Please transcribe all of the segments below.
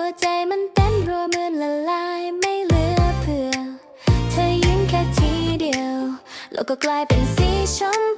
หัวใจมันเต้นรัวมือนละลายไม่เหลือเผื่อ เธอยิ้มแค่ทีเดียว โลกก็กลายเป็นสีชมพู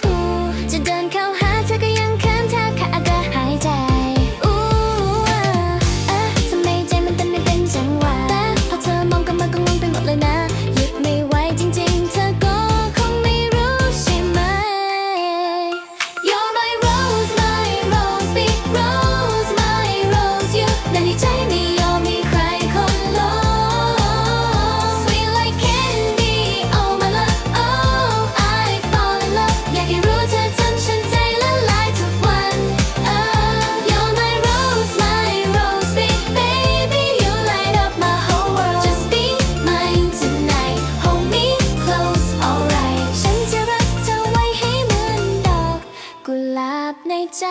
ใจ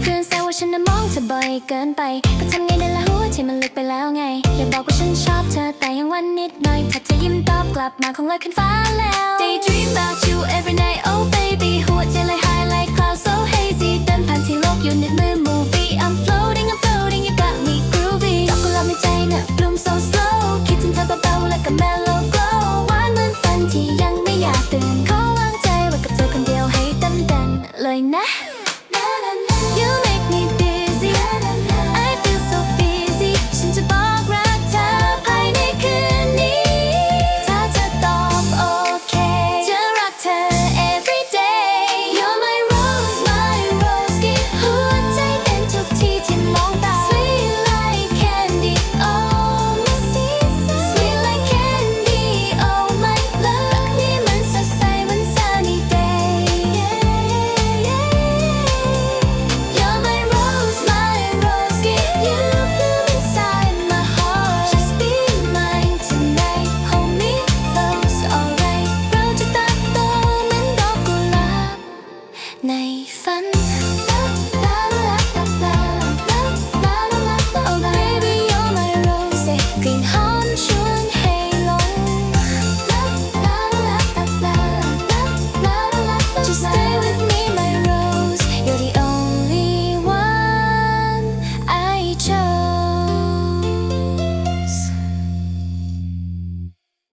เพื่อนแซวว่าฉันน่ะมองเธอบ่อยเกินไปก็ทำไงได้ละหัวใจมันลึกไปแล้วไง อย่าบอกว่าฉันชอบเธอแต่ยังวันนิดหน่อย ถ้าเธอยิ้มตอบกลับมาคงลอยขึ้นฟ้าแล้ว Daydream about you every night oh baby หัวใจเลย